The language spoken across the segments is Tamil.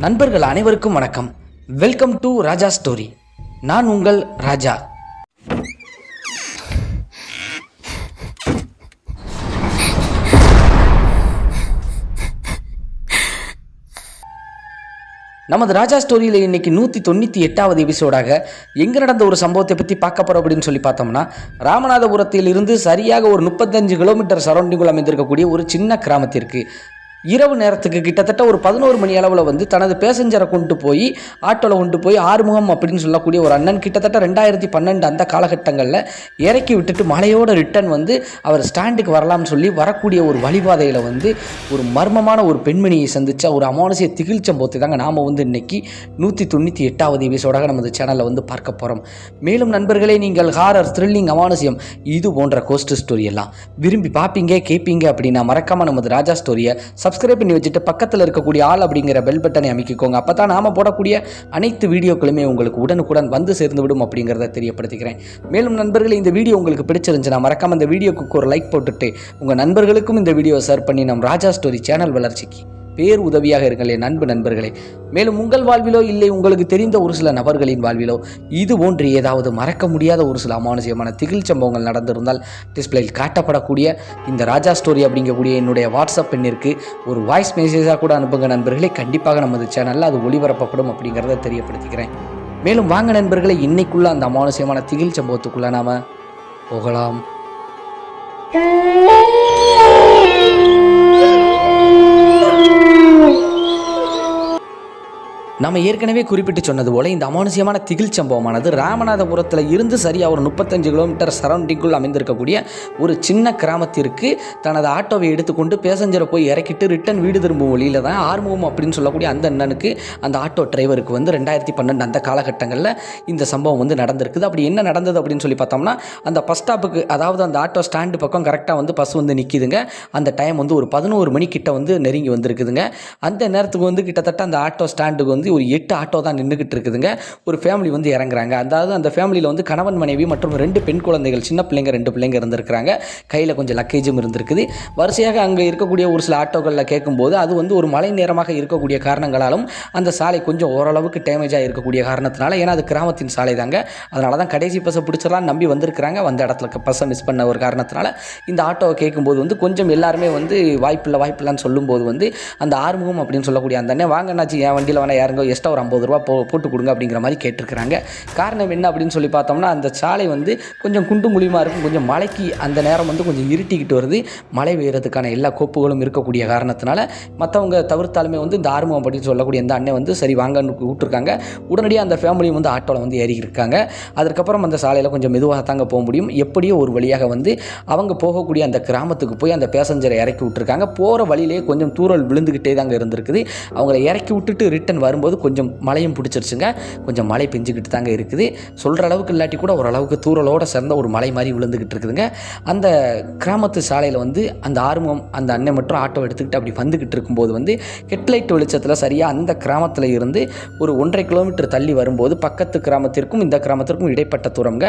நண்பர்கள் அனைவருக்கும் வணக்கம். வெல்கம் டு ராஜா ஸ்டோரி நான் உங்கள் ராஜா. நமது ராஜா ஸ்டோரியில் இன்னைக்கு நூற்றி தொண்ணூற்றி எட்டாவது எபிசோடாக எங்கே நடந்த ஒரு சம்பவத்தை பற்றி பார்க்க போகிறோம் அப்படின்னு சொல்லி பார்த்தோம்னா ராமநாதபுரத்தில் இருந்து சரியாக ஒரு முப்பத்தஞ்சு கிலோமீட்டர் சரௌண்டிங்குள் அமைந்திருக்கக்கூடிய ஒரு சின்ன கிராமத்திற்கு இரவு நேரத்துக்கு கிட்டத்தட்ட ஒரு பதினோரு மணி அளவில் வந்து தனது பேசஞ்சரை கொண்டு போய் ஆட்டோவில் கொண்டு போய் ஆறுமுகம் அப்படின்னு சொல்லக்கூடிய ஒரு அண்ணன் கிட்டத்தட்ட ரெண்டாயிரத்தி பன்னெண்டு அந்த காலகட்டங்களில் இறக்கி விட்டுட்டு மலையோட ரிட்டர்ன் வந்து அவர் ஸ்டாண்டுக்கு வரலாம்னு சொல்லி வரக்கூடிய ஒரு வழிபாதையில் வந்து ஒரு மர்மமான ஒரு பெண்மணியை சந்தித்த ஒரு அமானுசிய திகில் சம்பவத்தை தாங்க நாம் வந்து இன்னைக்கு நூற்றி தொண்ணூற்றி எட்டாவது எபிசோடாக நமது சேனலில் வந்து பார்க்க போகிறோம் மேலும் நண்பர்களே நீங்கள் ஹாரர் த்ரில்லிங் அமானுசியம் இது போன்ற கோஸ்ட் ஸ்டோரி எல்லாம். விரும்பி பார்ப்பீங்க கேட்பீங்க அப்படின்னா மறக்காமல் நமது ராஜா ஸ்டோரியை சப்ஸ்கிரைப் பண்ணி வச்சுட்டு பக்கத்தில் இருக்கக்கூடிய ஆள் அப்படிங்கிற பெல் பட்டனை அமைக்கிக்கோங்க. அப்போ தான் நாம் போடக்கூடிய அனைத்து வீடியோக்களுமே உங்களுக்கு உடனுக்குடன் வந்து சேர்ந்து விடும் அப்படிங்கிறத தெரியப்படுத்திக்கிறேன். மேலும் நண்பர்களே இந்த வீடியோ உங்களுக்கு பிடிச்சிருந்துச்சுன்னா மறக்காம இந்த வீடியோக்கு ஒரு லைக் போட்டுட்டு உங்கள் நண்பர்களுக்கும் இந்த வீடியோவை ஷேர் பண்ணி நம் ராஜா ஸ்டோரி சேனல் வளர்ச்சிக்கு பேர் உதவியாக இருங்களே நண்பு நண்பர்களே. மேலும் உங்கள் வாழ்விலோ இல்லை உங்களுக்கு தெரிந்த ஒரு சில நபர்களின் வாழ்விலோ இது போன்று ஏதாவது மறக்க முடியாத ஒரு சில அமானுஷியமான திகில் சம்பவங்கள் நடந்திருந்தால் டிஸ்பிளேயில் காட்டப்படக்கூடிய இந்த ராஜா ஸ்டோரி அப்படிங்கக்கூடிய என்னுடைய வாட்ஸ்அப் எண்ணிற்கு ஒரு வாய்ஸ் மெசேஜாக கூட அனுப்புங்க நண்பர்களே. கண்டிப்பாக நமது சேனலில் அது ஒளிபரப்பப்படும் அப்படிங்கிறத தெரியப்படுத்திக்கிறேன். மேலும் வாங்க நண்பர்களே இன்னைக்குள்ள அந்த அமானுஷியமான திகில் சம்பவத்துக்குள்ள நாம போகலாம். நம்ம ஏற்கனவே குறிப்பிட்டு சொன்னது போல இந்த அமானுசியமான திகில் சம்பவமானது ராமநாதபுரத்தில் இருந்து சரியாக ஒரு முப்பத்தஞ்சு கிலோமீட்டர் சரௌண்டிங்குள் அமைந்திருக்கக்கூடிய ஒரு சின்ன கிராமத்திற்கு தனது ஆட்டோவை எடுத்துக்கொண்டு பேசஞ்சரை போய் இறக்கிட்டு ரிட்டன் வீடு திரும்பும் வழியில் தான் ஆர்முகம் அப்படின்னு சொல்லக்கூடிய அந்த அண்ணனுக்கு அந்த ஆட்டோ டிரைவருக்கு வந்து ரெண்டாயிரத்தி பன்னெண்டு அந்த காலகட்டங்களில் இந்த சம்பவம் வந்து நடந்திருக்குது. அப்படி என்ன நடந்தது அப்படின்னு சொல்லி பார்த்தோம்னா அந்த பஸ் ஸ்டாப்புக்கு அதாவது அந்த ஆட்டோ ஸ்டாண்டு பக்கம் கரெக்டாக வந்து பஸ் வந்து நிற்கிதுங்க அந்த டைம் வந்து ஒரு பதினோரு மணிக்கிட்ட வந்து நெருங்கி வந்திருக்குதுங்க. அந்த நேரத்துக்கு வந்து கிட்டத்தட்ட அந்த ஆட்டோ ஸ்டாண்டுக்கு வந்து ஒரு எட்டு ஆட்டோ தான் நின்றுக்கிட்டு இருக்குதுங்க. ஒரு ஃபேமிலி வந்து இறங்குறாங்க. அதாவது அந்த ஃபேமிலியில் வந்து கணவன் மனைவி மற்றும் ரெண்டு பெண் குழந்தைகள் சின்ன பிள்ளைங்க ரெண்டு பிள்ளைங்க இருந்திருக்கிறாங்க. கையில் கொஞ்சம் லக்கேஜும் இருந்திருக்குது. வரிசையாக அங்கே இருக்கக்கூடிய ஒரு சில ஆட்டோக்களில் கேட்கும்போது அது வந்து ஒரு மழை நேரமாக இருக்கக்கூடிய காரணங்களாலும் அந்த சாலை கொஞ்சம் ஓரளவுக்கு டேமேஜாக இருக்கக்கூடிய காரணத்தினால ஏன்னா அது கிராமத்தின் சாலை தாங்க. அதனால தான் கடைசி பஸ்ஸை பிடிச்சிடலாம் நம்பி வந்திருக்கிறாங்க. வந்த இடத்துல பஸ்ஸை மிஸ் பண்ண ஒரு காரணத்தினால இந்த ஆட்டோவை கேட்கும்போது வந்து கொஞ்சம் எல்லாருமே வந்து வாய்ப்பில்லை வாய்ப்பில்லைன்னு சொல்லும்போது வந்து அந்த ஆறுமுகம் அப்படின்னு சொல்லக்கூடிய அந்த அண்ணன் வாங்கண்ணாச்சு என் வண்டியில் வேணா யாருங்க எக்ஸ்ட்ரா ஒரு ஐம்பது ரூபா போ போட்டு கொடுங்க அப்படிங்கிற மாதிரி கேட்டிருக்கிறாங்க. காரணம் என்ன அப்படின்னு சொல்லி பார்த்தோம்னா அந்த சாலை வந்து கொஞ்சம் குண்டு முழியமாக இருக்கும் கொஞ்சம் மழைக்கு அந்த நேரம் வந்து கொஞ்சம் இருட்டிக்கிட்டு வருது. மழை பெய்கிறதுக்கான எல்லா கோப்புகளும் இருக்கக்கூடிய காரணத்தினால மற்றவங்க தவிர்த்தாலுமே வந்து இந்த ஆர்மம் அப்படின்னு சொல்லக்கூடிய அந்த அண்ணன் வந்து சரி வாங்கன்னு விட்டுருக்காங்க உடனடியாக அந்த ஃபேமிலியும் வந்து ஆட்டோவில் வந்து ஏறி இருக்காங்க அதுக்கப்புறம் அந்த சாலையில் கொஞ்சம் மெதுவாக தாங்க போக முடியும். எப்படியோ ஒரு வழியாக வந்து அவங்க போகக்கூடிய அந்த கிராமத்துக்கு போய் அந்த பேசஞ்சரை இறக்கி விட்டுருக்காங்க. போகிற வழியிலேயே கொஞ்சம் தூரல் விழுந்துக்கிட்டே தாங்க இருந்திருக்குது. அவங்கள இறக்கி விட்டுட்டு ரிட்டன் வரும்போது கொஞ்சம் மழையும் பிடிச்சிருச்சுங்க. கொஞ்சம் மழை பெஞ்சுக்கிட்டு தாங்க இருக்குது. சொல்கிற அளவுக்கு இல்லாட்டி கூட ஓரளவுக்கு தூரலோட சேர்ந்த ஒரு மலை மாதிரி விழுந்துக்கிட்டு இருக்குதுங்க. அந்த கிராமத்து சாலையில் வந்து அந்த ஆர்வம் அந்த அண்ணன் மட்டும் ஆட்டோ எடுத்துக்கிட்டு அப்படி வந்துக்கிட்டு இருக்கும்போது வந்து ஹெட்லைட் வெளிச்சத்தில் சரியாக அந்த கிராமத்தில் இருந்து ஒரு ஒன்றரை கிலோமீட்டர் தள்ளி வரும்போது பக்கத்து கிராமத்திற்கும் இந்த கிராமத்திற்கும் இடைப்பட்ட தூரம்ங்க.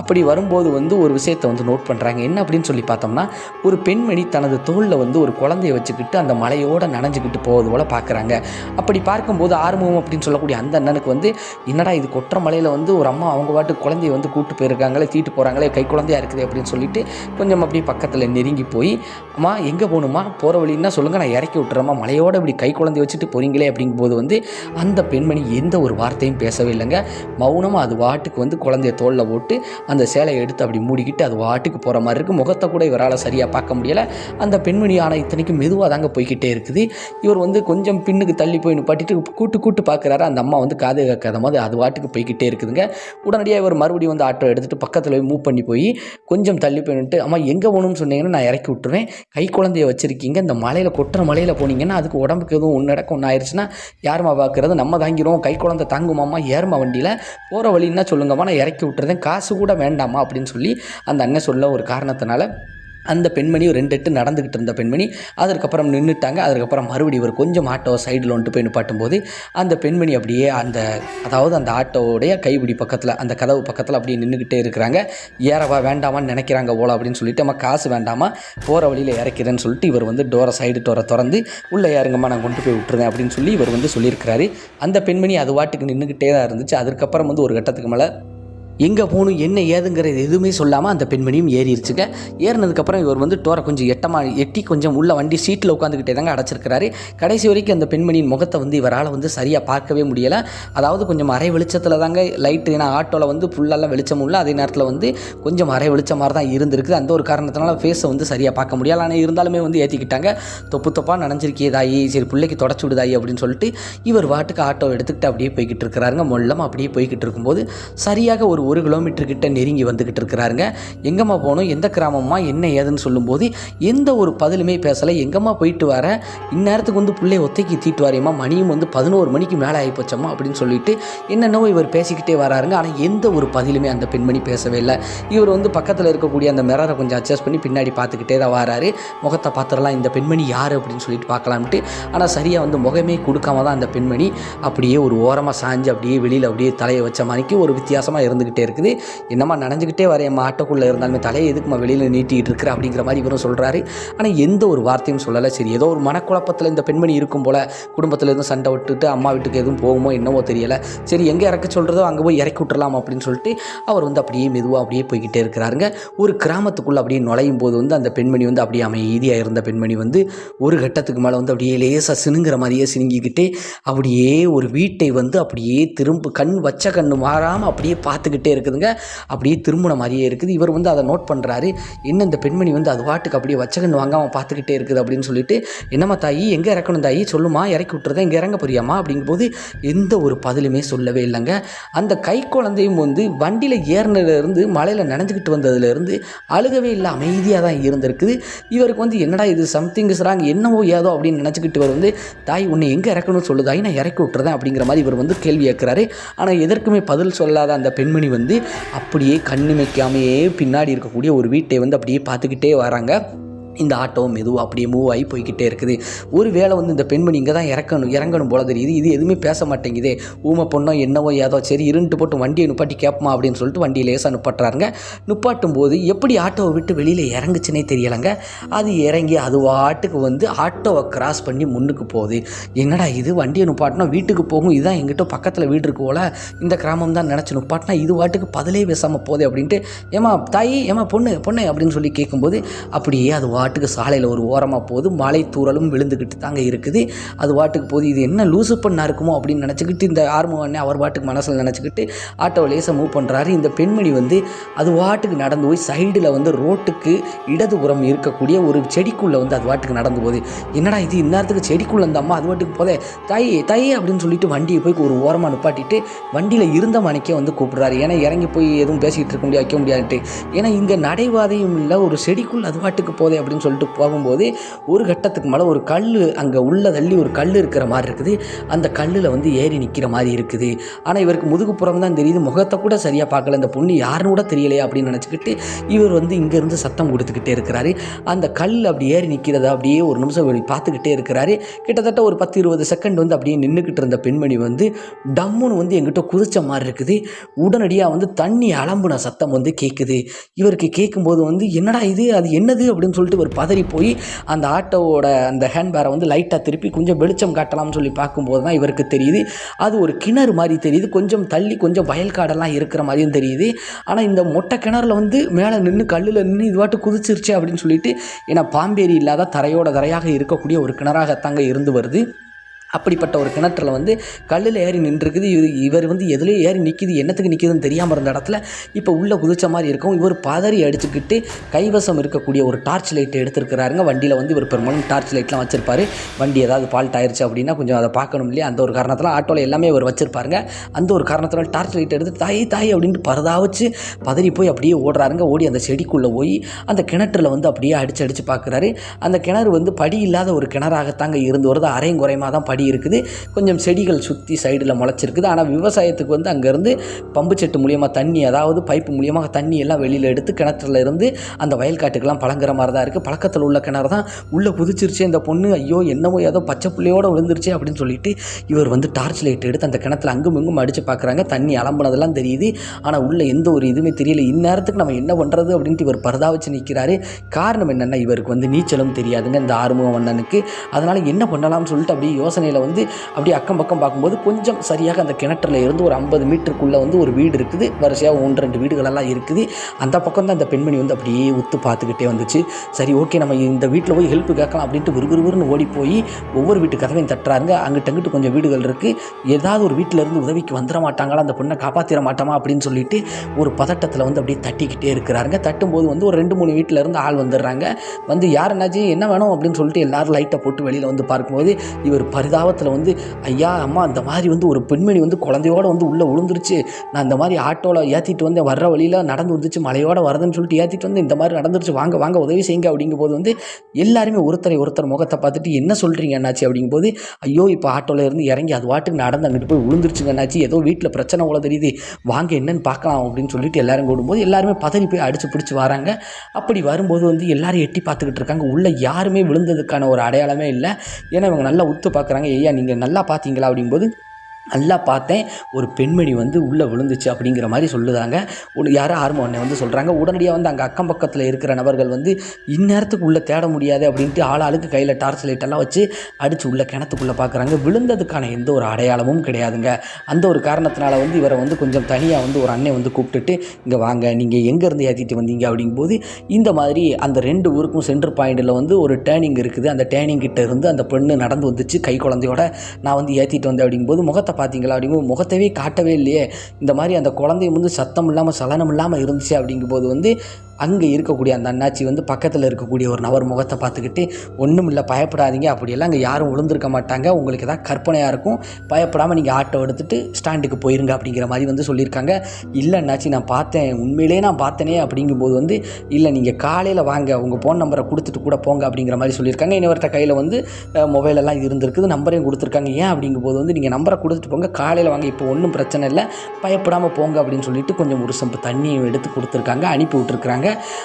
அப்படி வரும்போது வந்து ஒரு விஷயத்தை வந்து நோட் பண்ணுறாங்க என்ன அப்படின்னு சொல்லி பார்த்தோம்னா ஒரு பெண்மணி தனது தோளில் வந்து ஒரு குழந்தைய வச்சுக்கிட்டு அந்த மலையோட நனைஞ்சுக்கிட்டு போவது போல் பார்க்குறாங்க. அப்படி பார்க்கும்போது ஆறுமுகம் அப்படின்னு சொல்லக்கூடிய அந்த அண்ணனுக்கு வந்து என்னடா இது கொற்ற மலையில் வந்து ஒரு அம்மா அவங்க பாட்டு குழந்தைய வந்து கூட்டு போயிருக்காங்களே தீட்டு போகிறாங்களே கை குழந்தையாக இருக்குது அப்படின்னு சொல்லிட்டு கொஞ்சம் அப்படியே பக்கத்தில் நெருங்கி போய் அம்மா எங்கே போகணுமா போகிற வழின்னா சொல்லுங்கள் நான் இறக்கி விட்டுறேம்மா. மலையோடு இப்படி கை குழந்தைய வச்சுட்டு போகிறீங்களே அப்படிங்கும்போது வந்து அந்த பெண்மணி எந்த ஒரு வார்த்தையும் பேசவே இல்லைங்க. மௌனமாக அது வாட்டுக்கு வந்து குழந்தைய தோளில் போட்டு அந்த சேலையை எடுத்து அப்படி மூடிக்கிட்டு அது வாட்டுக்கு போகிற மாதிரி இருக்குது முகத்தை கூட இவரால் சரியாக பார்க்க முடியலை. அந்த பெண்மணி ஆனால் இத்தனைக்கும் மெதுவாக தாங்க போய்கிட்டே இருக்குது. இவர் வந்து கொஞ்சம் பின்னுக்கு தள்ளி போய் நிப்பாட்டிட்டு கூட்டு கூப்பிட்டு பார்க்குறாரு. அந்த அம்மா வந்து காது கேட்காத மாதிரி அது வாட்டுக்கு போய்கிட்டே இருக்குதுங்க. உடனடியாக இவர் மறுபடியும் வந்து ஆட்டோ எடுத்துகிட்டு பக்கத்தில் போய் மூவ் பண்ணி போய் கொஞ்சம் தள்ளி போயிட்டு அம்மா எங்கே போகணும்னு சொன்னீங்கன்னா நான் இறக்கி விட்டுருவேன். கை குழந்தைய வச்சுருக்கீங்க. இந்த மலையில் கொட்டுற மலையில் போனீங்கன்னா அதுக்கு உடம்புக்கு எதுவும் ஒன்று நடக்கும் ஒன்று ஆயிடுச்சுன்னா யாரும்மா பார்க்குறது? நம்ம தாங்கிடுவோம் கை குழந்தை தாங்குமாம்மா? ஏறுமா வண்டியில்? போகிற வழின்னா சொல்லுங்கம்மா. நான் இறக்கி விட்டுறேன். காசு கூட வேண்டாமா அப்படின்னு சொல்லி அந்த அண்ணன் சொல்ல ஒரு காரணத்தினால அந்த பெண்மணியும் ரெண்டு எட்டு நடந்துக்கிட்டு இருந்த பெண்மணி அதற்கப்புறம் நின்றுட்டாங்க அதுக்கப்புறம் மறுபடியும் இவர் கொஞ்சம் ஆட்டோ சைடில் வந்துட்டு போய் நிப்பாட்டும் போது அந்த பெண்மணி அப்படியே அந்த அதாவது அந்த ஆட்டோவுடைய கைபிடி பக்கத்தில் அந்த கதவு பக்கத்தில் அப்படியே நின்றுக்கிட்டே இருக்கிறாங்க. ஏறவா வேண்டாமான்னு நினைக்கிறாங்க ஓலா அப்படின்னு சொல்லிட்டு நம்ம காசு வேண்டாமா? போகிற வழியில் இறக்கிறேன்னு சொல்லிட்டு இவர் வந்து டோரை சைடு டோரை திறந்து உள்ளே யாருங்கம்மா நான் கொண்டு போய் விட்டுருந்தேன் அப்படின்னு சொல்லி இவர் வந்து சொல்லியிருக்கிறாரு. அந்த பெண்மணி அது வாட்டுக்கு நின்றுக்கிட்டே தான் இருந்துச்சு. அதுக்கப்புறம் வந்து ஒரு கட்டத்துக்கு மேலே எங்கே போகணும் என்ன ஏதுங்கிறது எதுவுமே சொல்லாமல் அந்த பெண்மணியும் ஏறிடுச்சுங்க ஏறினதுக்கப்புறம் இவர் வந்து டோரை கொஞ்சம் எட்டமாக எட்டி கொஞ்சம் உள்ள வண்டி சீட்டில் உட்காந்துக்கிட்டே தாங்க அடைச்சிருக்கிறாரு. கடைசி வரைக்கும் அந்த பெண்மணியின் முகத்தை வந்து இவரால் வந்து சரியாக பார்க்கவே முடியலை. அதாவது கொஞ்சம் அரை வெளிச்சத்தில் தாங்க லைட்டு ஏன்னா ஆட்டோவில் வந்து ஃபுல்லெல்லாம் வெளிச்சம் இல்லை அதே நேரத்தில் வந்து கொஞ்சம் அரை வெளிச்சம் மாதிரி தான் இருந்திருக்குது. அந்த ஒரு காரணத்தினால ஃபேஸை வந்து சரியாக பார்க்க முடியல. ஆனால் இருந்தாலுமே வந்து ஏற்றிக்கிட்டாங்க தொப்பு தொப்பாக நனைஞ்சிருக்கே தாயி சரி பிள்ளைக்கு தொடச்சி விடுதாயி அப்படின்னு சொல்லிட்டு இவர் வாட்டுக்கு ஆட்டோ எடுத்துக்கிட்டு அப்படியே போய்கிட்டு இருக்கிறாருங்க. மொல்லமாக அப்படியே போய்கிட்டு இருக்கும்போது சரியாக ஒரு ஒரு கிலோமீட்டர் கிட்ட நெருங்கி வந்துக்கிட்டு இருக்கிறாருங்க. எங்கம்மா போகணும்? எந்த கிராமமா என்ன ஏதுன்னு சொல்லும்போது எந்த ஒரு பதிலுமே பேசலை. எங்கம்மா போயிட்டு வர? இந்நேரத்துக்கு வந்து பிள்ளைய ஒத்தைக்கு தீட்டு வாரியம்மா மணியும் வந்து பதினோரு மணிக்கு மேலே ஆகிப்போச்சம்மா அப்படின்னு சொல்லிட்டு என்னென்னவோ இவர் பேசிக்கிட்டே வராருங்க. ஆனால் எந்த ஒரு பதிலுமே அந்த பெண்மணி பேசவே இல்லை. இவர் வந்து பக்கத்தில் இருக்கக்கூடிய அந்த மிரரை கொஞ்சம் அட்ஜஸ்ட் பண்ணி பின்னாடி பார்த்துக்கிட்டே தான் வராரு. முகத்தை பார்த்துடலாம். இந்த பெண்மணி யார் அப்படின்னு சொல்லிட்டு பார்க்கலாம்ட்டு. ஆனால் சரியாக வந்து முகமே கொடுக்காம தான் அந்த பெண்மணி அப்படியே ஒரு ஓரமாக சாஞ்சு அப்படியே வெளியில் அப்படியே தலையை வச்ச மாதிரிக்கு ஒரு வித்தியாசமாக இருந்துக்கிட்டு இருக்குது. என்னம்மா நனைஞ்சுக்கிட்டே வரையம்மா ஆட்டோக்குள்ளே இருந்தாலுமே தலையை எதுக்குமா வெளியில் நீட்டிகிட்டு இருக்கிற அப்படிங்கிற மாதிரி இவரும் சொல்கிறாரு ஆனால் எந்த ஒரு வார்த்தையும் சொல்லலை. சரி ஏதோ ஒரு மனக்குழப்பத்தில் இந்த பெண்மணி இருக்கும் போல் குடும்பத்தில் எதுவும் சண்டை விட்டுட்டு அம்மா வீட்டுக்கு எதுவும் போகுமோ என்னவோ தெரியலை. சரி எங்கே இறக்க சொல்கிறதோ அங்கே போய் இறக்கி விட்டுறலாம் அப்படின்னு சொல்லிட்டு அவர் வந்து அப்படியே மெதுவாக அப்படியே போய்கிட்டே இருக்கிறாருங்க. ஒரு கிராமத்துக்குள்ளே அப்படியே நுழையும் போது வந்து அந்த பெண்மணி வந்து அப்படியே அமைதியாக இருந்த பெண்மணி வந்து ஒரு கட்டத்துக்கு மேலே வந்து அப்படியே லேசாக சினுங்கிற மாதிரியே சினுங்கிக்கிட்டே அப்படியே ஒரு வீட்டை வந்து அப்படியே திரும்ப கண் வச்ச கண் மாறாமல் அப்படியே பார்த்துக்கிட்டு இருக்குதுங்க. அப்படியே திரும்பின மாதிரியே இருக்குது. இவர் வந்து அதை நோட் பண்ணுறாரு என்ன இந்த பெண்மணி வந்து அது வாட்டுக்கு அப்படியே வச்சகன் வாங்காமல் பார்த்துக்கிட்டே இருக்குது அப்படின்னு சொல்லிட்டு என்னம்மா தாயி எங்கே இறக்கணும் தாயி? சொல்லுமா இறக்கி விட்டுறதா? இங்கே இறங்க போறியாம்மா? அப்படிங்கும்போது எந்த ஒரு பதிலுமே சொல்லவே இல்லைங்க. அந்த கை குழந்தையும் வந்து வண்டியில் ஏறினதுலேருந்து மலையில் நனைஞ்சிக்கிட்டு வந்ததுலேருந்து அழுகவே இல்லை அமைதியாக தான் இருந்திருக்குது. இவருக்கு வந்து என்னடா இது சம்திங் இஸ் என்னவோ ஏதோ அப்படின்னு நினச்சிக்கிட்டு இவர் வந்து தாய் உன்னை எங்கே இறக்கணும்னு சொல்லுதாய் நான் இறக்கி விட்டுறேன் அப்படிங்கிற மாதிரி இவர் வந்து கேள்வி கேட்குறாரு. ஆனால் எதற்குமே பதில் சொல்லாத அந்த பெண்மணி வந்து அப்படியே கண்ணிமைக்காமையே பின்னாடி இருக்கக்கூடிய ஒரு வீட்டை வந்து அப்படியே பார்த்துக்கிட்டே வராங்க. இந்த ஆட்டோ மெதுவாக அப்படியே மூவ் ஆகி போய்கிட்டே இருக்குது. ஒரு வேளை வந்து இந்த பெண்மணி இங்கே தான் இறக்கணும் இறங்கணும் போல தெரியுது. இது எதுவுமே பேச மாட்டேங்குதே. ஊமை பொண்ணோ என்னவோ ஏதோ சரி இருந்துட்டு போட்டு வண்டியை நுப்பாட்டி கேட்போமா அப்படின்னு சொல்லிட்டு வண்டியை லேசாக நிப்பாட்டுறாங்க நுப்பாட்டும் போது எப்படி ஆட்டோவை விட்டு வெளியில் இறங்குச்சுனே தெரியலைங்க. அது இறங்கி அது வாட்டுக்கு வந்து ஆட்டோவை கிராஸ் பண்ணி முன்னுக்கு போகுது. என்னடா இது? வண்டியை நுப்பாட்டினா வீட்டுக்கு போகும். இதுதான் எங்கிட்ட பக்கத்தில் வீடு இருக்கு போல. இந்த கிராமம் தான் நினச்சி நுப்பாட்டினா இது வாட்டுக்கு பதிலே பேசாமல் போதே அப்படின்ட்டு ஏமா தாயி ஏமா பொண்ணு பொண்ணு அப்படின்னு சொல்லி கேட்கும்போது அப்படியே அது வா பாட்டுக்கு சாலையில் ஒரு ஓரமாக போகுது மலை தூரலும் விழுந்துக்கிட்டு தாங்க இருக்குது. அது வாட்டுக்கு போகுது இது என்ன லூசு பண்ணா இருக்குமோ அப்படின்னு நினச்சிக்கிட்டு இந்த ஆர்மவண்ணே அவர் பாட்டுக்கு மனசில் நினச்சிக்கிட்டு ஆட்டோவை லேசாக மூவ் பண்ணுறாரு இந்த பெண்மணி வந்து அது வாட்டுக்கு நடந்து போய் சைடில் வந்து ரோட்டுக்கு இடதுபுறம் இருக்கக்கூடிய ஒரு செடிக்குள்ளே வந்து அது வாட்டுக்கு நடந்து போகுது. என்னடா இது? இந்நேரத்துக்கு செடிக்குள்ளே இந்த அம்மா அது வாட்டுக்கு போதே தாயே தாயே அப்படின்னு சொல்லிட்டு வண்டியை போய் ஒரு ஓரமாக நிப்பாட்டிட்டு வண்டியில் இருந்த மணிக்கே வந்து கூப்பிடுறாரு. ஏன்னா இறங்கி போய் எதுவும் பேசிக்கிட்டு இருக்க முடியாது வைக்க முடியாதுன்ட்டு. ஏன்னா இங்கே நடைபாதையும் இல்லை ஒரு செடிக்குள் அது வாட்டுக்கு போதே அப்படின்னு சொல்லிட்டு போகும்போது ஒரு கட்டத்துக்கு மேலே ஒரு கல் அங்கே உள்ள தள்ளி ஒரு கல் இருக்கிற மாதிரி இருக்குது. அந்த கல்லில் வந்து ஏறி நிற்கிற மாதிரி இருக்குது. ஆனால் இவருக்கு முதுகுப்புறம் தான் தெரியுது. முகத்தை கூட சரியாக பார்க்கல. இந்த பொண்ணு யாருன்னு கூட தெரியலையே அப்படின்னு நினச்சிக்கிட்டு இவர் வந்து இங்கேருந்து சத்தம் கொடுத்துக்கிட்டே இருக்கிறாரு. அந்த கல் அப்படி ஏறி நிற்கிறத அப்படியே ஒரு நிமிஷம் பார்த்துக்கிட்டே இருக்கிறாரு. கிட்டத்தட்ட ஒரு பத்து இருபது செகண்ட் வந்து அப்படியே நின்றுக்கிட்டு இருந்த பெண்மணி வந்து டம்முன்னு வந்து எங்கிட்ட குதிச்ச மாதிரி இருக்குது. உடனடியாக வந்து தண்ணி அலம்புன சத்தம் வந்து கேட்குது இவருக்கு கேட்கும்போது வந்து என்னடா இது? அது என்னது? அப்படின்னு சொல்லிட்டு ஒரு பதறி போய் அந்த ஆட்டோவோட அந்த ஹேண்ட்பேரை வந்து லைட்டாக திருப்பி கொஞ்சம் வெளிச்சம் காட்டலாம்னு சொல்லி பார்க்கும்போது தான் இவருக்கு தெரியுது. அது ஒரு கிணறு மாதிரி தெரியுது. கொஞ்சம் தள்ளி கொஞ்சம் வயல்காடெல்லாம் இருக்கிற மாதிரியும் தெரியுது. ஆனால் இந்த மொட்டை கிணறுல வந்து மேலே நின்று கல்லில் நின்று இது வாட்டு குதிச்சிருச்சு அப்படின்னு சொல்லிட்டு ஏன்னா பாம்பேரி இல்லாத தரையோட தரையாக இருக்கக்கூடிய ஒரு கிணறாகத்தாங்க இருந்து வருது. அப்படிப்பட்ட ஒரு கிணற்றில் வந்து கல்லில் ஏறி நின்றுருக்குது. இது இவர் வந்து எதுலேயும் ஏறி நிற்கிது என்னத்துக்கு நிற்கிதுன்னு தெரியாமல் இருந்த இடத்துல இப்போ உள்ளே குதிச்ச மாதிரி இருக்கும். இவர் பதறி அடிச்சுக்கிட்டு கைவசம் இருக்கக்கூடிய ஒரு டார்ச் லைட்டை எடுத்துருக்கிறாருங்க. வண்டியில் வந்து இவர் பெரும்பாலும் டார்ச் லைட்லாம் வச்சிருப்பார். வண்டி ஏதாவது ஃபால்ட் ஆயிடுச்சு அப்படின்னா கொஞ்சம் அதை பார்க்கணும் இல்லையா? அந்த ஒரு காரணத்தில் ஆட்டோவில் எல்லாமே இவர் வச்சிருப்பாருங்க. அந்த ஒரு காரணத்தில் டார்ச் லைட் எடுத்து தாய் தாய் அப்படின்ட்டு பரதா வச்சு பதறி போய் அப்படியே ஓடுறாருங்க. ஓடி அந்த செடிக்குள்ளே போய் அந்த கிணற்றில் வந்து அப்படியே அடிச்சு அடித்து பார்க்குறாரு. அந்த கிணறு வந்து படி இல்லாத ஒரு கிணறாகத்தாங்க இருந்து வருது. அரையும் குறையமாக தான் படி தாண்டி இருக்குது. கொஞ்சம் செடிகள் சுற்றி சைடில் முளைச்சிருக்குது. ஆனால் விவசாயத்துக்கு வந்து அங்கேருந்து பம்பு செட்டு மூலியமாக தண்ணி அதாவது பைப்பு மூலியமாக தண்ணி எல்லாம் வெளியில் எடுத்து கிணத்துல இருந்து அந்த வயல்காட்டுக்கெல்லாம் பழங்குற மாதிரி தான் இருக்குது பழக்கத்தில் உள்ள கிணறு தான் உள்ளே குதிச்சிருச்சு. இந்த பொண்ணு ஐயோ என்னமோ ஏதோ பச்சை புள்ளையோட விழுந்துருச்சு அப்படின்னு சொல்லிட்டு இவர் வந்து டார்ச் லைட் எடுத்து அந்த கிணத்துல அங்கும் இங்கும் அடித்து பார்க்குறாங்க தண்ணி அலம்புனதெல்லாம் தெரியுது. ஆனால் உள்ள எந்த ஒரு இதுவுமே தெரியல. இந்நேரத்துக்கு நம்ம என்ன பண்ணுறது அப்படின்ட்டு இவர் பரதா வச்சு நிற்கிறாரு காரணம் என்னென்னா இவருக்கு வந்து நீச்சலும் தெரியாதுங்க. இந்த ஆறுமுகம் அண்ணனுக்கு அதனால் என்ன பண்ணலாம்னு சொல்லிட்டு அப்படியே யோசனை யோசனையில் வந்து அப்படியே அக்கம் பக்கம் பார்க்கும்போது கொஞ்சம் சரியாக அந்த கிணற்றில் இருந்து ஒரு ஐம்பது மீட்டருக்குள்ளே வந்து ஒரு வீடு இருக்குது. வரிசையாக ஒன்று ரெண்டு வீடுகளெல்லாம் இருக்குது. அந்த பக்கம் தான் அந்த பெண்மணி வந்து அப்படியே உத்து பார்த்துக்கிட்டே வந்துச்சு. சரி ஓகே நம்ம இந்த வீட்டில் போய் ஹெல்ப் கேட்கலாம் அப்படின்ட்டு விறுவிறுன்னு ஓடி போய் ஒவ்வொரு வீட்டு கதவையும் தட்டுறாங்க. அங்கிட்ட அங்கிட்டு கொஞ்சம் வீடுகள் இருக்குது ஏதாவது ஒரு வீட்டில் இருந்து உதவிக்கு வந்துட மாட்டாங்களா? அந்த பொண்ணை காப்பாற்றிட மாட்டோமா? அப்படின்னு சொல்லிட்டு ஒரு பதட்டத்தில் வந்து அப்படியே தட்டிக்கிட்டே இருக்கிறாருங்க. தட்டும்போது வந்து ஒரு ரெண்டு மூணு வீட்டில் இருந்து ஆள் வந்துடுறாங்க. வந்து யார் என்னாச்சு என்ன வேணும்? அப்படின்னு சொல்லிட்டு எல்லாரும் லைட்டை போட்டு வெளியில் வந்து பார்க்கும்போது இவர் பரிதாபத்தில் வந்து ஐயா அம்மா அந்த மாதிரி வந்து ஒரு பெண்மணி வந்து குழந்தையோட வந்து உள்ளே விழுந்துருச்சு நான் இந்த மாதிரி ஆட்டோவில் ஏற்றிட்டு வந்து வர்ற வழியில் நடந்து வந்துச்சு மலையோட வரதுன்னு சொல்லிட்டு ஏற்றிட்டு வந்து இந்த மாதிரி நடந்துருச்சு வாங்க வாங்க உதவி செய்யுங்க. அப்படிங்கும்போது வந்து எல்லாருமே ஒருத்தரை ஒருத்தர் முகத்தை பார்த்துட்டு என்ன சொல்கிறீங்க அண்ணாச்சி? அப்படிங்கும்போது ஐயோ இப்போ ஆட்டோவில் இருந்து இறங்கி அது வாட்டுக்கு நடந்து அங்கிட்டு போய் விழுந்துருச்சுங்க அண்ணாச்சி. ஏதோ வீட்டில் பிரச்சனை போல தெரியுது. வாங்க என்னன்னு பார்க்கலாம். அப்படின்னு சொல்லிட்டு எல்லாரும் கூடும்போது எல்லாருமே பதறி போய் அடிச்சு பிடிச்சி வராங்க. அப்படி வரும்போது வந்து எல்லாரும் எட்டி பார்த்துக்கிட்டு இருக்காங்க. உள்ளே யாருமே விழுந்ததுக்கான ஒரு அடையாளமே இல்லை. ஏன்னா இவங்க நல்லா உத்து பார்க்குறாங்க. ஐயா நீங்கள் நல்லா பார்த்தீங்களா? அப்படிங்கும்போது நல்லா பார்த்தேன். ஒரு பெண்மணி வந்து உள்ளே விழுந்துச்சு அப்படிங்கிற மாதிரி சொல்லுதாங்க ஒரு ஆர்மோ அண்ணன் வந்து சொல்கிறாங்க உடனடியாக வந்து அங்கே அக்கம் பக்கத்தில் இருக்கிற நபர்கள் வந்து இந்நேரத்துக்கு உள்ளே தேட முடியாது அப்படின்ட்டு ஆள் ஆளுக்கு கையில் டார்ச் லைட்டெல்லாம் வச்சு அடித்து உள்ள கிணத்துக்குள்ளே பார்க்குறாங்க விழுந்ததுக்கான எந்த ஒரு அடையாளமும் கிடையாதுங்க. அந்த ஒரு காரணத்தினால வந்து இவரை வந்து கொஞ்சம் தனியாக வந்து ஒரு அண்ணன் வந்து கூப்பிட்டுட்டு இங்கே வாங்க. நீங்கள் எங்கேருந்து ஏற்றிட்டு வந்தீங்க? அப்படிங்கும்போது இந்த மாதிரி அந்த ரெண்டு ஊருக்கும் சென்டர் பாயிண்டில் வந்து ஒரு டேர்னிங் இருக்குது. அந்த டேர்னிங் கிட்ட இருந்து அந்த பெண்ணு நடந்து வந்துச்சு. கை குழந்தையோட நான் வந்து ஏற்றிட்டு வந்தேன். அப்படிங்கும்போது முகத்தை பார்த்தீங்களா அப்படிங்கும் முகத்தவே காட்டவே இல்லையே. இந்த மாதிரி அந்த குழந்தை வந்து சத்தம் இல்லாமல் சலனம் இல்லாமல் இருந்துச்சு அப்படிங்கும்போது வந்து அங்கே இருக்கக்கூடிய அந்த அண்ணாச்சி வந்து பக்கத்தில் இருக்கக்கூடிய ஒரு நபர் முகத்தை பார்த்துக்கிட்டு ஒன்றும் இல்லை பயப்படாதீங்க அப்படியெல்லாம் அங்கே யாரும் விழுந்திருக்க மாட்டாங்க. உங்களுக்கு தான் கற்பனையாக இருக்கும். பயப்படாமல் நீங்கள் ஆட்டோ எடுத்துகிட்டு ஸ்டாண்டுக்கு போயிருங்க அப்படிங்கிற மாதிரி வந்து சொல்லியிருக்காங்க. இல்லை அண்ணாச்சி நான் பார்த்தேன். உண்மையிலே நான் பார்த்தேனே அப்படிங்கும்போது வந்து இல்லை நீங்கள் காலையில் வாங்க. உங்கள் ஃபோன் நம்பரை கொடுத்துட்டு கூட போங்க அப்படிங்கிற மாதிரி சொல்லியிருக்காங்க. இன்னொருத்த கையில் வந்து மொபைலெல்லாம் மொபைல் எல்லாம் இருந்திருக்குது. நம்பரையும் கொடுத்துருக்காங்க. ஏன் அப்படிங்கும்போது வந்து நீங்கள் நம்பரை கொடுத்துட்டு போங்க. காலையில் வாங்க. இப்போ ஒன்றும் பிரச்சனை இல்லை. பயப்படாமல் போங்க அப்படின்னு சொல்லிட்டு கொஞ்சம் ஒரு சம்பு தண்ணியும் எடுத்து கொடுத்துருக்காங்க. அனுப்பி விட்டுருக்காங்க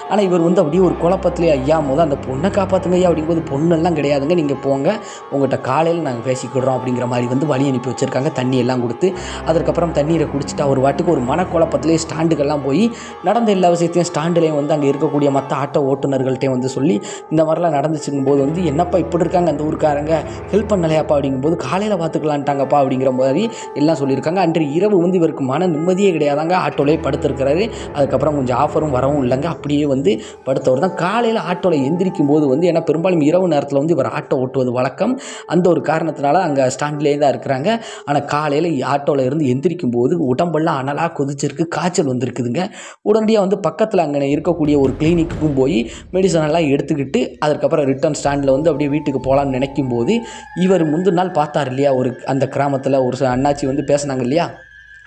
ஆனால் இவர் வந்து அப்படியே ஒரு குழப்பத்திலே ஐயா போது அந்த பொண்ணை காப்பாற்றுங்க ஐயா அப்படிங்கும்போது பொண்ணெல்லாம் கிடையாதுங்க. நீங்கள் போங்க. உங்கள்கிட்ட காலையில் நாங்கள் பேசிக்கிடுறோம் அப்படிங்கிற மாதிரி வந்து வழி அனுப்பி வச்சுருக்காங்க. தண்ணி எல்லாம் கொடுத்து அதுக்கப்புறம் தண்ணீரை குடிச்சிட்டு அவர் வாட்டுக்கு ஒரு மனக்குழப்பத்திலே ஸ்டாண்டுக்கெல்லாம் போய் நடந்த எல்லா விஷயத்தையும் ஸ்டாண்டுலேயும் வந்து அங்கே இருக்கக்கூடிய மற்ற ஆட்டோ ஓட்டுநர்கள்ட்டையும் வந்து சொல்லி இந்த மாதிரிலாம் நடந்துச்சுங்கும் போது வந்து என்னப்பா இப்படி இருக்காங்க அந்த ஊருக்காரங்க? ஹெல்ப் பண்ணலையாப்பா? அப்படிங்கும்போது காலையில் பார்த்துக்கலான்ட்டாங்கப்பா அப்படிங்கிற மாதிரி எல்லாம் சொல்லியிருக்காங்க. அன்று இரவு வந்து இவருக்கு மன நிம்மதியே கிடையாதாங்க. ஆட்டோலேயே படுத்திருக்கிறாரு. அதுக்கப்புறம் கொஞ்சம் ஆஃபரும் வரவும் இல்லைங்க. அப்படியே வந்து படுத்தவர் தான். காலையில் ஆட்டோவில் எந்திரிக்கும் போது வந்து ஏன்னா பெரும்பாலும் இரவு நேரத்தில் வந்து இவர் ஆட்டோ ஓட்டுவது வழக்கம். அந்த ஒரு காரணத்தினால அங்கே ஸ்டாண்ட்லேயே தான் இருக்கிறாங்க. ஆனால் காலையில் ஆட்டோவில் இருந்து எந்திரிக்கும் போது உடம்பெல்லாம் அனலாக கொதிச்சிருக்கு காய்ச்சல் வந்திருக்குதுங்க. உடனடியாக வந்து பக்கத்தில் அங்கே இருக்கக்கூடிய ஒரு கிளினிக்குக்கும் போய் மெடிசன் எல்லாம் எடுத்துக்கிட்டு அதுக்கப்புறம் ரிட்டர்ன் ஸ்டாண்டில் வந்து அப்படியே வீட்டுக்கு போகலான்னு நினைக்கும் போது இவர் முந்தின நாள் பார்த்தார் இல்லையா? ஒரு அந்த கிராமத்தில் ஒரு சில அண்ணாச்சி வந்து பேசுனாங்க இல்லையா?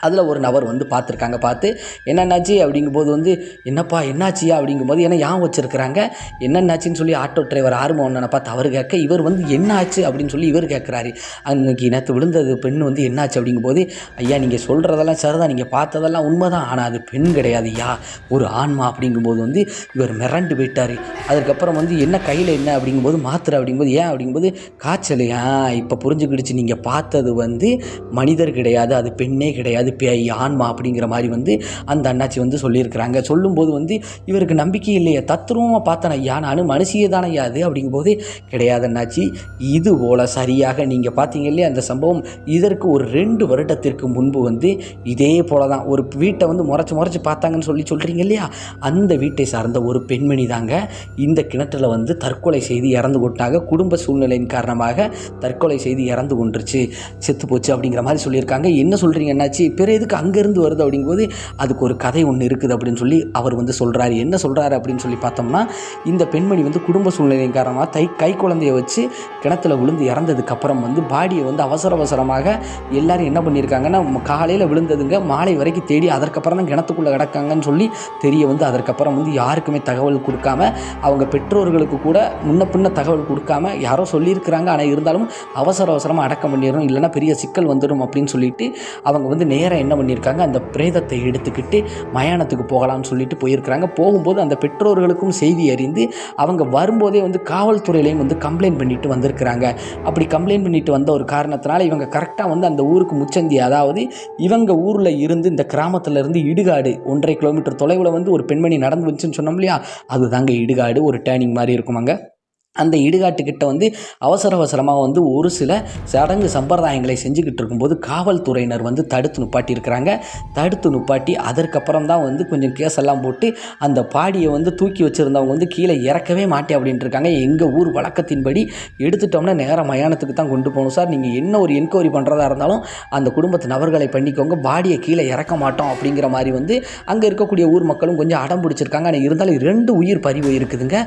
அதில் ஒரு நபர் வந்து பார்த்துருக்காங்க. பார்த்து என்னென்னாச்சு அப்படிங்கும்போது வந்து என்னப்பா என்னாச்சியா? அப்படிங்கும்போது ஏன்னா ஏன் வச்சுருக்கிறாங்க? என்னென்னாச்சின்னு சொல்லி ஆட்டோ டிரைவர் ஆர்வம் ஒன்றனை பார்த்து அவர் கேட்க இவர் வந்து என்னாச்சு? அப்படின்னு சொல்லி இவர் கேட்குறாரு. அன்னைக்கு நேற்று விழுந்தது பெண் வந்து என்னாச்சு? அப்படிங்கும்போது ஐயா நீங்கள் சொல்கிறதெல்லாம் சரிதான். நீங்கள் பார்த்ததெல்லாம் உண்மைதான். ஆனால் அது பெண் கிடையாது ஐயா ஒரு ஆன்மா. அப்படிங்கும்போது வந்து இவர் மிரண்டு போயிட்டார். அதுக்கப்புறம் வந்து என்ன கையில் என்ன? அப்படிங்கும்போது மாத்திரை. அப்படிங்கும்போது ஏன்? அப்படிங்கும்போது காய்ச்சல். ஏன் இப்போ புரிஞ்சுக்கிடுச்சு. நீங்கள் பார்த்தது வந்து மனிதர் கிடையாது. அது பெண்ணே கிடையாது. பேய் ஆன்மா அப்படிங்கிற மாதிரி வந்து அந்த அண்ணாச்சி வந்து சொல்லியிருக்கிறாங்க. சொல்லும்போது வந்து இவருக்கு நம்பிக்கை இல்லையே தத்ரூபமாக பார்த்தேன் ஐயா நான் மனுஷியே தானே ஐயா அது அப்படிங்கும்போது கிடையாது அண்ணாச்சி இது போல் சரியாக நீங்கள் பார்த்தீங்க இல்லையா அந்த சம்பவம். இதற்கு ஒரு ரெண்டு வருடத்திற்கு முன்பு வந்து இதே போல தான். ஒரு வீட்டை வந்து முறைச்சி முறைச்சி பார்த்தாங்கன்னு சொல்லி சொல்கிறீங்க இல்லையா? அந்த வீட்டை சார்ந்த ஒரு பெண்மணி தாங்க இந்த கிணற்றில் வந்து தற்கொலை செய்து இறந்து கொண்டாங்க குடும்ப சூழ்நிலையின் காரணமாக தற்கொலை செய்து இறந்து கொண்டுருச்சு. செத்து போச்சு அப்படிங்கிற மாதிரி சொல்லியிருக்காங்க. என்ன சொல்கிறீங்க என்னாச்சு பிற எதுக்கு அங்கேருந்து வருது அப்படிங்கும்போது அதுக்கு ஒரு கதை ஒன்று இருக்குது அப்படின்னு சொல்லி அவர் வந்து சொல்கிறாரு என்ன சொல்கிறாரு அப்படின்னு சொல்லி பார்த்தோம்னா இந்த பெண்மணி வந்து குடும்ப சூழ்நிலையின் காரணமாக தை கை குழந்தைய வச்சு கிணத்துல விழுந்து இறந்ததுக்கப்புறம் வந்து பாடியை வந்து அவசர அவசரமாக எல்லாரும் என்ன பண்ணியிருக்காங்கன்னா காலையில் விழுந்ததுங்க மாலை வரைக்கும் தேடி அதற்கப்புறம் தான் கிணத்துக்குள்ளே கிடக்காங்கன்னு சொல்லி தெரிய வந்து அதற்கப்புறம் வந்து யாருக்குமே தகவல் கொடுக்காம அவங்க பெற்றோர்களுக்கு கூட முன்ன பின்ன தகவல் கொடுக்காம யாரோ சொல்லியிருக்கிறாங்க. ஆனால் இருந்தாலும் அவசர அவசரமாக அடக்கம் பண்ணிடணும் இல்லைன்னா பெரிய சிக்கல் வந்துடும் அப்படின்னு சொல்லிட்டு அவங்க வந்து நேராக என்ன பண்ணியிருக்காங்க அந்த பிரேதத்தை எடுத்துக்கிட்டு மயானத்துக்கு போகலாம்னு சொல்லிட்டு போயிருக்கிறாங்க. போகும்போது அந்த பெற்றோர்களுக்கும் செய்தி அறிந்து அவங்க வரும்போதே வந்து காவல்துறையிலையும் வந்து கம்ப்ளைண்ட் பண்ணிட்டு வந்திருக்கிறாங்க. அப்படி கம்ப்ளைண்ட் பண்ணிட்டு வந்த ஒரு காரணத்தினால இவங்க கரெக்டாக வந்து அந்த ஊருக்கு முச்சந்தி அதாவது இவங்க ஊரில் இருந்து இந்த கிராமத்தில் இருந்து இடுகாடு ஒன்றரை கிலோமீட்டர் தொலைவில் வந்து ஒரு பெண்மணி நடந்து வந்துச்சுன்னு சொன்னோம் இல்லையா? அதுதாங்க இடுகாடு ஒரு டேர்னிங் மாதிரி இருக்குமாங்க அந்த இடுகாட்டுக்கிட்ட வந்து அவசர அவசரமாக வந்து ஒரு சில சடங்கு சம்பிரதாயங்களை செஞ்சுக்கிட்டு இருக்கும்போது காவல்துறையினர் வந்து தடுத்து நிப்பாட்டியிருக்கிறாங்க. தடுத்து நிப்பாட்டி அதற்கப்புறம் தான் வந்து கொஞ்சம் கேஸ் எல்லாம் போட்டு அந்த பாடியை வந்து தூக்கி வச்சுருந்தவங்க வந்து கீழே இறக்கவே மாட்டேன் அப்படின்ட்டு இருக்காங்க. எங்கள் ஊர் வழக்கத்தின்படி எடுத்துட்டோம்னா நேராக மயானத்துக்கு தான் கொண்டு போகணும் சார். நீங்கள் என்ன ஒரு என்கொயரி பண்ணுறதா இருந்தாலும் அந்த குடும்பத்து நபர்களை பண்ணிக்கோங்க. பாடியை கீழே இறக்க மாட்டோம் அப்படிங்கிற மாதிரி வந்து அங்கே இருக்கக்கூடிய ஊர் மக்களும் கொஞ்சம் அடம் பிடிச்சிருக்காங்க. ஆனால் இருந்தாலும் ரெண்டு உயிர் பறிவு இருக்குதுங்க.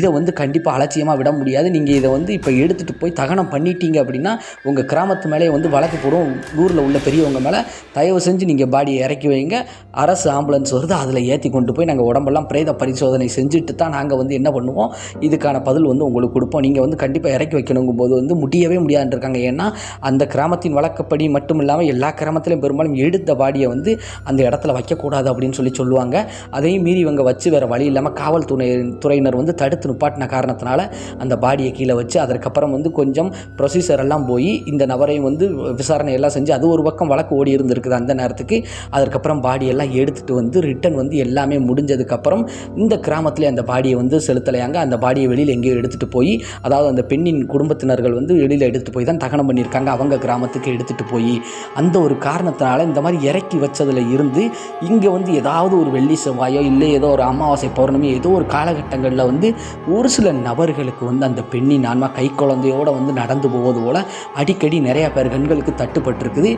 இதை வந்து கண்டிப்பாக அலட்சியமாக விட முடியாது. நீங்கள் இதை வந்து இப்போ எடுத்துகிட்டு போய் தகனம் பண்ணிட்டீங்க அப்படின்னா உங்கள் கிராமத்து மேலே வந்து வழக்கு போடும். ஊரில் உள்ள பெரியவங்க மேலே தயவு செஞ்சு நீங்கள் பாடியை இறக்கி வைங்க. அரசு ஆம்புலன்ஸ் வருது அதில் ஏற்றி கொண்டு போய் நாங்கள் உடம்பெல்லாம் பிரேத பரிசோதனை செஞ்சுட்டு தான் நாங்கள் வந்து என்ன பண்ணுவோம்? இதுக்கான பதில் வந்து உங்களுக்கு கொடுப்போம். நீங்கள் வந்து கண்டிப்பாக இறக்கி வைக்கணுங்கும் போது வந்து முடியவே முடியாதுன்றிருக்காங்க. ஏன்னா அந்த கிராமத்தின் வழக்கப்படி மட்டும் இல்லாமல் எல்லா கிராமத்திலையும் பெரும்பாலும் எடுத்த பாடியை வந்து அந்த இடத்துல வைக்கக்கூடாது அப்படின்னு சொல்லி சொல்லுவாங்க. அதையும் மீறி இவங்க வச்சு வேறு வழி இல்லாமல் காவல்துறை துறையினர் வந்து தடுத்து நிப்பாட்டின காரணத்தினால அந்த பாடியை கீழே வச்சு அதற்கப்புறம் வந்து கொஞ்சம் ப்ரொசீசர் எல்லாம் போய் இந்த நபரையும் வந்து விசாரணை எல்லாம் செஞ்சு அது ஒரு பக்கம் வழக்கு ஓடி இருந்திருக்குது அந்த நேரத்துக்கு. அதற்கப்புறம் பாடியெல்லாம் எடுத்துகிட்டு வந்து ரிட்டன் வந்து எல்லாமே முடிஞ்சதுக்கப்புறம் இந்த கிராமத்தில் அந்த பாடியை வந்து செலுத்தலையாங்க. அந்த பாடியை வெளியில் எங்கேயோ எடுத்துகிட்டு போய் அதாவது அந்த பெண்ணின் குடும்பத்தினர்கள் வந்து வெளியில் எடுத்துகிட்டு போய் தான் தகனம் பண்ணியிருக்காங்க. அவங்க கிராமத்துக்கு எடுத்துகிட்டு போய் அந்த ஒரு காரணத்தினால இந்த மாதிரி இறக்கி வச்சதில் இருந்து இங்கே வந்து ஏதாவது ஒரு வெள்ளி செவ்வாயோ இல்லை ஏதோ ஒரு அமாவாசை பௌர்ணமி ஏதோ ஒரு காலகட்டங்களில் வந்து ஒரு சில நபர்களுக்கு வந்து அந்த பெண்ணின் ஆன்மா கை குழந்தையோடு வந்து நடந்து போவது போல் அடிக்கடி நிறையா பேர் கண்களுக்கு தட்டுப்பட்டிருக்குது.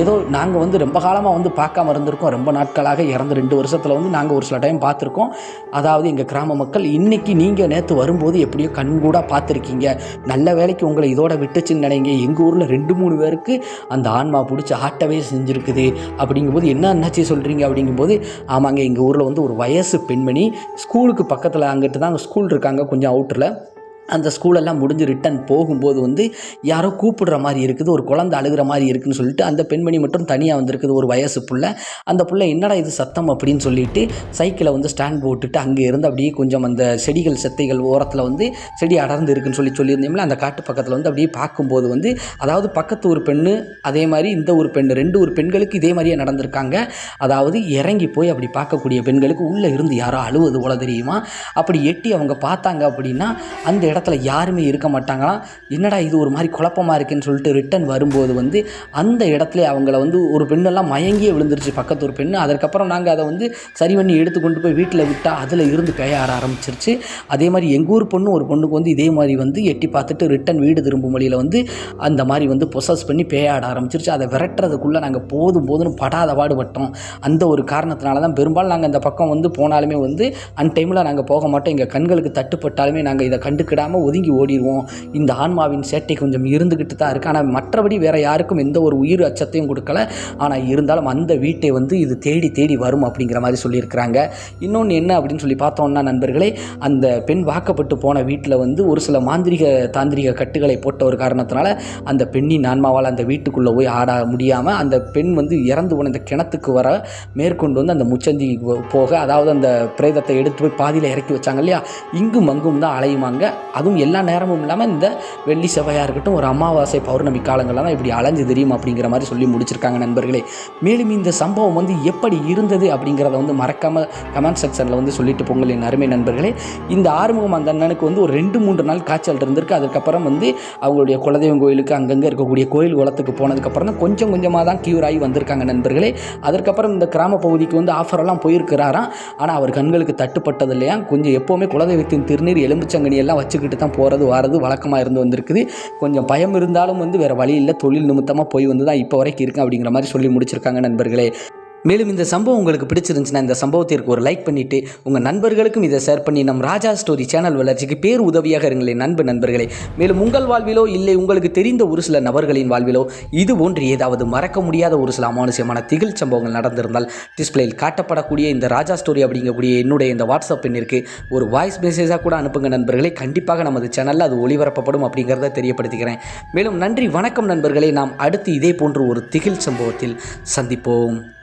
ஏதோ நாங்கள் வந்து ரொம்ப காலமாக வந்து பார்க்காம இருந்திருக்கோம். ரொம்ப நாட்களாக இறந்து ரெண்டு வருஷத்தில் வந்து நாங்கள் ஒரு சில டைம் பார்த்துருக்கோம். அதாவது எங்கள் கிராம மக்கள் இன்றைக்கி நீங்கள் நேற்று வரும்போது எப்படியோ கண்கூடாக பார்த்துருக்கீங்க. நல்ல வேலைக்கு உங்களை இதோட விட்டுச்சுன்னு நினைங்க. எங்கள் ஊரில் ரெண்டு மூணு பேருக்கு அந்த ஆன்மா பிடிச்சி ஆட்டவே செஞ்சுருக்குது. அப்படிங்கும்போது என்ன என்னாச்சு சொல்கிறீங்க அப்படிங்கும்போது ஆமாங்க எங்கள் ஊரில் வந்து ஒரு வயசு பெண்மணி ஸ்கூலுக்கு பக்கத்தில் அங்கிட்டு தான் ஸ்கூல் இருக்காங்க. கொஞ்சம் அவுட்டரில் அந்த ஸ்கூலெல்லாம் முடிஞ்சு ரிட்டன் போகும்போது வந்து யாரோ கூப்பிடுற மாதிரி இருக்குது ஒரு குழந்தை அழுகிற மாதிரி இருக்குன்னு சொல்லிட்டு அந்த பெண்மணி மட்டும் தனியாக வந்திருக்குது ஒரு வயசு புள்ள. அந்த புள்ள என்னடா இது சத்தம் அப்படின்னு சொல்லிட்டு சைக்கிளை வந்து ஸ்டாண்ட் போட்டுட்டு அங்கே இருந்து அப்படியே கொஞ்சம் அந்த செடிகள் செத்தைகள் ஓரத்தில் வந்து செடி அடர்ந்து இருக்குன்னு சொல்லி சொல்லியிருந்தோம்ல அந்த காட்டு பக்கத்தில் வந்து அப்படியே பார்க்கும்போது வந்து அதாவது பக்கத்து ஒரு பெண்ணு அதே மாதிரி இந்த ஒரு பெண் ரெண்டு ஒரு பெண்களுக்கு இதே மாதிரியே நடந்திருக்காங்க. அதாவது இறங்கி போய் அப்படி பார்க்கக்கூடிய பெண்களுக்கு உள்ளே இருந்து யாரோ அழுவது போல தெரியுமா? அப்படி எட்டி அவங்க பார்த்தாங்க அப்படின்னா அந்த இடத்துல யாருமே இருக்க மாட்டாங்களாம் என்னடா இது ஒரு மாதிரி குழப்பமாக இருக்குன்னு சொல்லிட்டு ரிட்டன் வரும்போது வந்து அந்த இடத்துல அவங்கள வந்து ஒரு பெண்ணெல்லாம் மயங்கியே விழுந்துருச்சு பக்கத்து ஒரு பெண்ணு. அதற்கப்புறம் நாங்கள் அதை வந்து சரி பண்ணி எடுத்து கொண்டு போய் வீட்டில் விட்டால் அதில் இருந்து பேயாட ஆரம்பிச்சிருச்சு. அதே மாதிரி எங்கள் ஊர் பொண்ணு ஒரு பொண்ணுக்கு வந்து இதே மாதிரி வந்து எட்டி பார்த்துட்டு ரிட்டன் வீடு திரும்பும் வழியில் வந்து அந்த மாதிரி வந்து பொசஸ் பண்ணி பேயாட ஆரம்பிச்சிருச்சு. அதை விரட்டுறதுக்குள்ளே நாங்கள் போதும் போதும்னு படாத பாடுபட்டோம். அந்த ஒரு காரணத்தினால தான் பெரும்பாலும் நாங்கள் அந்த பக்கம் வந்து போனாலுமே வந்து அந்த டைமில் நாங்கள் போக மாட்டோம். எங்கள் கண்களுக்கு தட்டுப்பட்டாலுமே நாங்கள் இதை விடாமல் ஒதுங்கி ஓடிடுவோம் இந்த ஆன்மாவின் சேட்டை கொஞ்சம் இருந்துக்கிட்டு தான் இருக்குது ஆனால் மற்றபடி வேறு யாருக்கும் எந்த ஒரு உயிர் அச்சத்தையும் கொடுக்கல. ஆனால் இருந்தாலும் அந்த வீட்டை வந்து இது தேடி தேடி வரும் அப்படிங்கிற மாதிரி சொல்லியிருக்கிறாங்க. இன்னொன்று என்ன அப்படின்னு சொல்லி பார்த்தோம்னா நண்பர்களே அந்த பெண் வாக்கப்பட்டு போன வீட்டில் வந்து ஒரு சில மாந்திரிக தாந்திரிக கட்டுகளை போட்ட ஒரு காரணத்தினால அந்த பெண்ணின் ஆன்மாவால் அந்த வீட்டுக்குள்ளே போய் ஆட முடியாமல் அந்த பெண் வந்து இறந்து போன இந்த கிணத்துக்கு வர மேற்கொண்டு வந்து அந்த முச்சந்தி போக அதாவது அந்த பிரேதத்தை எடுத்து போய் பாதியில் இறக்கி வச்சாங்க இல்லையா? இங்கும் அங்கும் தான் அலையுமாங்க. அதுவும் எல்லா நேரமும் இல்லாமல் இந்த வெள்ளி செவ்வாயாக இருக்கட்டும் ஒரு அமாவாசை பௌர்ணமி காலங்களில் தான் இப்படி அலைஞ்சு தெரியும் அப்படிங்கிற மாதிரி சொல்லி முடிச்சிருக்காங்க நண்பர்களே. மேலும் இந்த சம்பவம் வந்து எப்படி இருந்தது அப்படிங்கிறத வந்து மறக்காமல் கமெண்ட் செக்ஷனில் வந்து சொல்லிட்டு பொங்கல் என் அருமை நண்பர்களே. இந்த ஆறுமுகம் அந்த அண்ணனுக்கு வந்து ஒரு ரெண்டு மூன்று நாள் காய்ச்சல் இருந்திருக்கு. அதுக்கப்புறம் வந்து அவங்களுடைய குலதெய்வம் கோயிலுக்கு அங்கங்கே இருக்கக்கூடிய கோயில் குளத்துக்கு போனதுக்கப்புறம் தான் கொஞ்சம் கொஞ்சமாக தான் க்யூர் ஆகி வந்திருக்காங்க நண்பர்களே. அதற்கப்புறம் இந்த கிராம பகுதிக்கு வந்து ஆஃபரெல்லாம் போயிருக்கிறாராம். ஆனால் அவர் கண்களுக்கு தட்டுப்பட்டது இல்லையா? கொஞ்சம் எப்போவுமே குலதெய்வத்தின் திருநீர் எலும்புச்சங்கனி எல்லாம் வச்சுக்கிட்டு தான் போகிறது வாரது வழக்கமாக இருந்து வந்திருக்குது. கொஞ்சம் பயம் இருந்தாலும் வந்து வேறு வழி இல்லை. தொழில் நிமித்தமாக போய் வந்து தான் இப்போ வரைக்கும் இருக்கேன் அப்படிங்கிற மாதிரி சொல்லி முடிச்சிருக்காங்க நண்பர்களே. மேலும் இந்த சம்பவம் உங்களுக்கு பிடிச்சிருந்துச்சுன்னா இந்த சம்பவத்திற்கு ஒரு லைக் பண்ணிவிட்டு உங்கள் நண்பர்களுக்கும் இதை ஷேர் பண்ணி நம் ராஜா ஸ்டோரி சேனல் வளர்ச்சிக்கு பேர் உதவியாக இருங்களேன் நண்பு நண்பர்களே. மேலும் உங்கள் வாழ்விலோ இல்லை உங்களுக்கு தெரிந்த ஒரு சில நபர்களின் வாழ்விலோ இது போன்று ஏதாவது மறக்க முடியாத ஒரு சில அமானுஷ்யமான திகில் சம்பவங்கள் நடந்திருந்தால் டிஸ்பிளேயில் காட்டப்படக்கூடிய இந்த ராஜா ஸ்டோரி அப்படிங்கக்கூடிய என்னுடைய இந்த வாட்ஸ்அப் எண்ணிற்கு ஒரு வாய்ஸ் மெசேஜாக கூட அனுப்புங்க நண்பர்களே. கண்டிப்பாக நமது சேனலில் அது ஒளிபரப்பப்படும் அப்படிங்கிறத தெரியப்படுத்திக்கிறேன். மேலும் நன்றி வணக்கம் நண்பர்களே. நாம் அடுத்து இதே போன்ற ஒரு திகில் சம்பவத்தில் சந்திப்போம்.